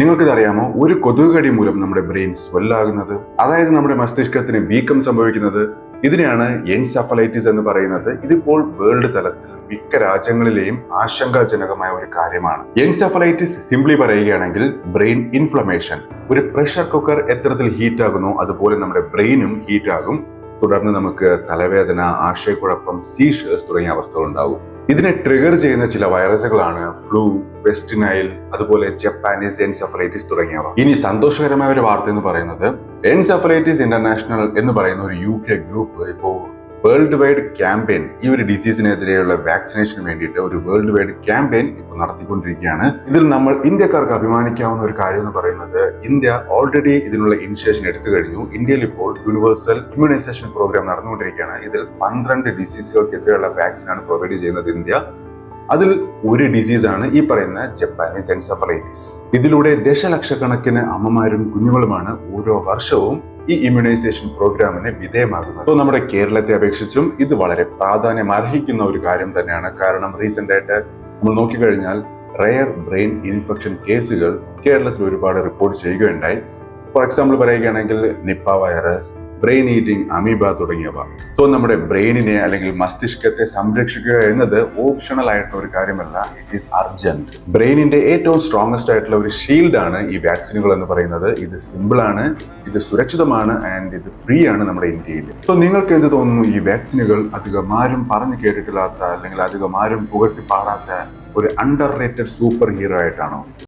നിങ്ങൾക്കിതറിയാമോ ഒരു കൊതുക് കടി മൂലം നമ്മുടെ ബ്രെയിൻ സ്വെല്ലാകുന്നത് അതായത് നമ്മുടെ മസ്തിഷ്കത്തിന് വീക്കം സംഭവിക്കുന്നത്? ഇതിനെയാണ് എൻസഫലൈറ്റിസ് എന്ന് പറയുന്നത്. ഇതിപ്പോൾ വേൾഡ് തലത്തിൽ മിക്ക രാജ്യങ്ങളിലെയും ആശങ്കാജനകമായ ഒരു കാര്യമാണ്. എൻസഫലൈറ്റിസ് സിംപ്ലി പറയുകയാണെങ്കിൽ ബ്രെയിൻ ഇൻഫ്ലമേഷൻ. ഒരു പ്രഷർ കുക്കർ എത്തരത്തിൽ ഹീറ്റ് ആകുന്നു അതുപോലെ നമ്മുടെ ബ്രെയിനും ഹീറ്റ് ആകും തുടർന്ന് നമുക്ക് തലവേദന ആശയക്കുഴപ്പം സീഷേഴ്സ് തുടങ്ങിയ അവസ്ഥകൾ ഉണ്ടാകും ഇതിനെ ട്രിഗർ ചെയ്യുന്ന ചില വൈറസുകളാണ് ഫ്ലൂ വെസ്റ്റ് നൈൽ അതുപോലെ ജപ്പാനീസ് എൻസെഫലൈറ്റിസ് തുടങ്ങിയവ. ഇനി സന്തോഷകരമായ ഒരു വാർത്ത എന്ന് പറയുന്നത് എൻസെഫലൈറ്റിസ് ഇന്റർനാഷണൽ എന്ന് പറയുന്ന ഒരു യു കെ ഗ്രൂപ്പ് ഇപ്പോൾ വേൾഡ് വൈഡ് ക്യാമ്പയിൻ ഈ ഒരു ഡിസീസിനെതിരെയുള്ള വാക്സിനേഷന് വേണ്ടിയിട്ട് ഒരു വേൾഡ് വൈഡ് ക്യാമ്പയിൻ ഇപ്പോൾ നടത്തിക്കൊണ്ടിരിക്കുകയാണ്. ഇതിൽ നമ്മൾ ഇന്ത്യക്കാർക്ക് അഭിമാനിക്കാവുന്ന ഒരു കാര്യം എന്ന് പറയുന്നത് ഇന്ത്യ ഓൾറെഡി ഇതിനുള്ള ഇനിഷ്യേഷൻ എടുത്തു കഴിഞ്ഞു. ഇന്ത്യയിൽ ഇപ്പോൾ യൂണിവേഴ്സൽ ഇമ്മ്യൂണൈസേഷൻ പ്രോഗ്രാം നടന്നുകൊണ്ടിരിക്കുകയാണ്. ഇതിൽ പന്ത്രണ്ട് ഡിസീസുകൾക്കെതിരെയുള്ള വാക്സിനാണ് പ്രൊവൈഡ് ചെയ്യുന്നത് ഇന്ത്യ. അതിൽ ഒരു ഡിസീസാണ് ഈ പറയുന്ന ജപ്പാനീസ് എൻസഫറൈറ്റിസ് ഇതിലൂടെ ദശലക്ഷക്കണക്കിന് അമ്മമാരും കുഞ്ഞുങ്ങളുമാണ് ഓരോ വർഷവും ഈ ഇമ്മ്യൂണൈസേഷൻ പ്രോഗ്രാമിന് വിധേയമാകുന്നത്. അപ്പോൾ നമ്മുടെ കേരളത്തെ അപേക്ഷിച്ചും ഇത് വളരെ പ്രാധാന്യം അർഹിക്കുന്ന ഒരു കാര്യം തന്നെയാണ്. കാരണം റീസെന്റ് ആയിട്ട് നമ്മൾ നോക്കിക്കഴിഞ്ഞാൽ റെയർ ബ്രെയിൻ ഇൻഫെക്ഷൻ കേസുകൾ കേരളത്തിൽ ഒരുപാട് റിപ്പോർട്ട് ചെയ്യുകയുണ്ടായി. ഫോർ എക്സാമ്പിൾ പറയുകയാണെങ്കിൽ Nipah virus brain eating amoeba തുടങ്ങിയവ. സോ നമ്മുടെ ബ്രെയിനിനെ അല്ലെങ്കിൽ മസ്തിഷ്കത്തെ സംരക്ഷിക്കുക എന്നത് ഓപ്ഷണൽ ആയിട്ടുള്ള ഒരു കാര്യമല്ല. ഇറ്റ് ഈസ് അർജന്റ് ബ്രെയിനിന്റെ ഏറ്റവും സ്ട്രോങ്സ്റ്റ് ആയിട്ടുള്ള ഒരു ഷീൽഡ് ആണ് ഈ വാക്സിനുകൾ എന്ന് പറയുന്നത്. ഇത് സിമ്പിൾ ആണ് ഇത് സുരക്ഷിതമാണ് ആൻഡ് ഇത് ഫ്രീ ആണ് നമ്മുടെ ഇന്ത്യയിൽ. സോ നിങ്ങൾക്ക് എന്ത് തോന്നുന്നു ഈ വാക്സിനുകൾ അധികം ആരും പറഞ്ഞു കേട്ടിട്ടില്ലാത്ത അല്ലെങ്കിൽ അധികം ആരും പുകഴ്ത്തി പാടാത്ത ഒരു അണ്ടർ റേറ്റഡ് സൂപ്പർ ഹീറോ ആയിട്ടാണോ?